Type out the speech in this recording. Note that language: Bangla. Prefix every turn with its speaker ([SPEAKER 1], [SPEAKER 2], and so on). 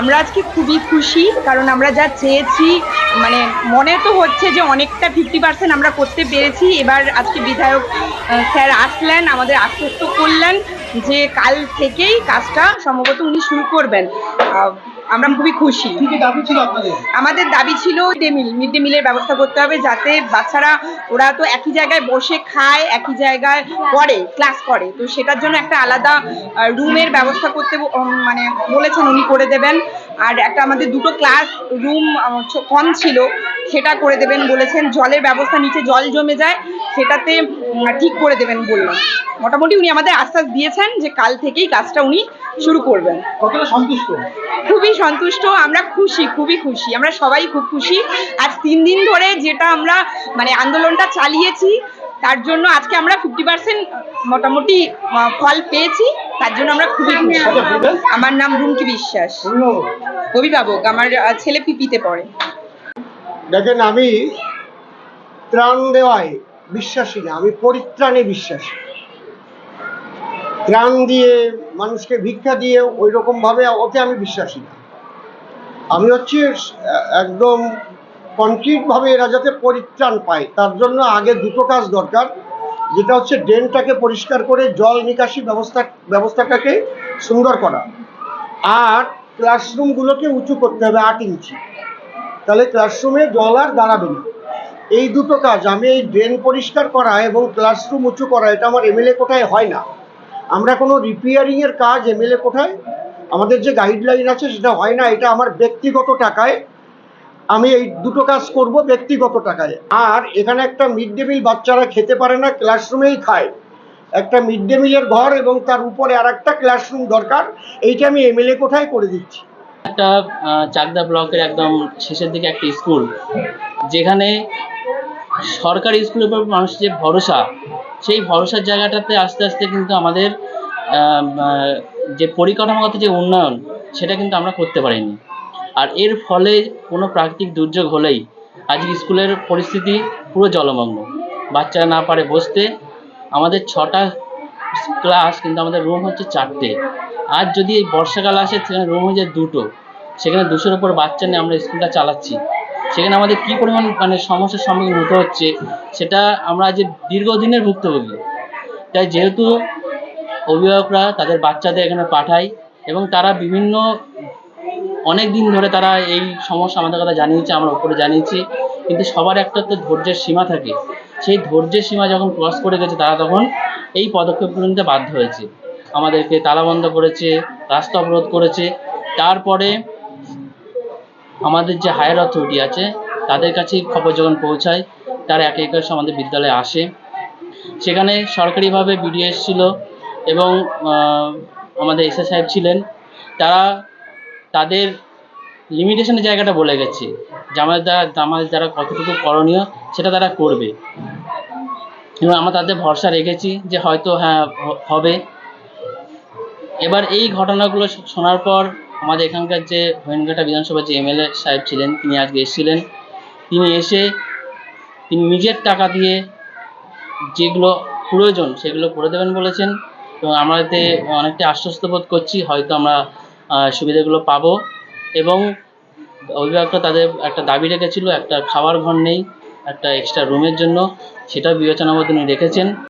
[SPEAKER 1] আমরা আজকে খুবই খুশি, কারণ আমরা যা চেয়েছি মানে মনে তো হচ্ছে যে অনেকটা ফিফটি পার্সেন্ট আমরা করতে পেরেছি। এবার আজকে বিধায়ক স্যার আসলেন, আমাদের আশ্বস্ত করলেন যে কাল থেকেই কাজটা সম্ভবত উনি শুরু করবেন। আমরা খুবই খুশি। আমাদের দাবি ছিল mid day meal mid day মিলের ব্যবস্থা করতে হবে যাতে বাচ্চারা ওরা তো একই জায়গায় বসে খায় একই জায়গায় পড়ে ক্লাস করে। তো সেটার জন্য একটা আলাদা রুমের ব্যবস্থা করতে মানে বলেছেন উনি করে দেবেন। আর একটা আমাদের দুটো ক্লাস রুম কম ছিল সেটা করে দেবেন বলেছেন। জলের ব্যবস্থা নিচে জল জমে যায় সেটাতে ঠিক করে দেবেন বললেন। মোটামুটি উনি আমাদের আশ্বাস দিয়েছেন যে কাল থেকেই কাজটা উনি শুরু করবেন।
[SPEAKER 2] কতটা সন্তুষ্ট?
[SPEAKER 1] খুবই সন্তুষ্ট আমরা খুশি খুবই খুশি। আমরা সবাই খুব খুশি। আজ তিন দিন ধরে যেটা আমরা মানে আন্দোলনটা চালিয়েছি তার জন্য আজকে আমরা ফিফটি পার্সেন্ট মোটামুটি ফল পেয়েছি। তার জন্য আমরা খুবই খুশি। আমার নাম রুমকি বিশ্বাস।
[SPEAKER 2] অভিভাবক
[SPEAKER 1] অভিভাবক আমার ছেলে পিপিতে পড়ে।
[SPEAKER 3] দেখেন আমি ত্রাণ দেওয়ায় বিশ্বাসী না আমি পরিত্রাণে বিশ্বাসী। ত্রাণ দিয়ে, মানুষকে ভিক্ষা দিয়ে ওই রকম ভাবে ওতে আমি বিশ্বাসী না। আমি হচ্ছে, একদম কনক্রিট ভাবে এরা যাতে পরিত্রাণ পায়, তার জন্য আগে দুটো কাজ দরকার। যেটা হচ্ছে, ড্রেনটাকে পরিষ্কার করে জল নিকাশি ব্যবস্থা, ব্যবস্থাটাকে সুন্দর করা। আর ক্লাসরুমগুলোকে উঁচু করতে হবে আট ইঞ্চি। তাহলে ক্লাসরুমে জল আর দাঁড়াবে না। এই দুটো কাজ, আমি এই ড্রেন পরিষ্কার করা এবং ক্লাসরুম উঁচু করা, এটা আমার এমএলএ কোঠায় হয় না। আমরা কোনো রিপেয়ারিং এর কাজ এমএলএ কোঠায় আমাদের যে গাইডলাইন আছে সেটা হয় না, এটা আমার ব্যক্তিগত টাকায়। আমি এই দুটো কাজ করব ব্যক্তিগত টাকায়। আর এখানে একটা মিড ডে মিল বাচ্চারা খেতে পারে না ক্লাসরুমেই খায়। একটা মিড ডে মিলের ঘর এবং তার উপরে আর একটা ক্লাসরুম দরকার, এইটা আমি এমএলএ কোঠায় করে দিচ্ছি?
[SPEAKER 4] একটা চাকদা ব্লকের একদম শেষের দিকে একটা স্কুল, যেখানে সরকারি স্কুলের উপর মানুষের যে ভরসা সেই ভরসার জায়গাটাতে আস্তে আস্তে কিন্তু আমাদের যে পরিকাঠামোগত যে উন্নয়ন, সেটা কিন্তু আমরা করতে পারিনি। আর এর ফলে কোনো প্রাকৃতিক দুর্যোগ হলেই আজকে স্কুলের পরিস্থিতি পুরো জলমগ্ন। বাচ্চারা না পারে বসতে। আমাদের ছটা ক্লাস কিন্তু আমাদের রুম হচ্ছে চারটে। আর যদি এই বর্ষাকাল আসে, সেখানে রুম হয়ে যায় দুটো। সেখানে দুশোর উপর বাচ্চা নিয়ে আমরা স্কুলটা চালাচ্ছি। সেখানে আমাদের কী পরিমাণ মানে সমস্যার সম্মুখীন হতে হচ্ছে, সেটা আমরা যে দীর্ঘদিনের ভুক্তভোগী। তাই যেহেতু অভিভাবকরা তাদের বাচ্চাদের এখানে পাঠায় এবং তারা বিভিন্ন অনেক দিন ধরে তারা এই সমস্যা আমাদের কথা জানিয়েছে, আমরা উপরে জানিয়েছি, কিন্তু সবার একটা তো ধৈর্যের সীমা থাকে। সেই ধৈর্যের সীমা যখন ক্রস করে গেছে, তারা তখন এই পদক্ষেপগুলো নিতে বাধ্য হয়েছে। আমাদেরকে তালাবন্ধ করেছে, রাস্তা অবরোধ করেছে। তারপরে আমাদের যে হায়ার অথরিটি আছে, তাদের কাছে খবর যখন পৌঁছায়, তারা একে একে আমাদের বিদ্যালয়ে আসে। সেখানে সরকারিভাবে বিডিও এসেছিল এবং আমাদের এসএ সাহেব ছিলেন। তারা তাদের লিমিটেশনের জায়গাটা বলে গেছে, যে আমাদের দ্বারা আমাদের দ্বারা কতটুকু করণীয়, সেটা তারা করবে। এবং আমরা তাদের ভরসা রেখেছি যে হয়তো হ্যাঁ হবে। এবার এই ঘটনাগুলো শোনার পর আমাদের এখানকার যে হরিণঘাটা বিধানসভার যে এমএলএ সাহেব ছিলেন, তিনি আজকে এসেছিলেন। তিনি এসে, তিনি নিজের টাকা দিয়ে যেগুলো প্রয়োজন সেগুলো করে দেবেন বলেছেন এবং আমরা এতে অনেকটা আশ্বস্ত বোধ করছি, হয়তো আমরা সুবিধাগুলো পাবো। এবং অভিভাবকরা তাদের একটা দাবি রেখেছিল, একটা খাওয়ার ঘর নেই, একটা এক্সট্রা রুমের জন্য, সেটাও বিবেচনা মধ্যে উনি রেখেছেন।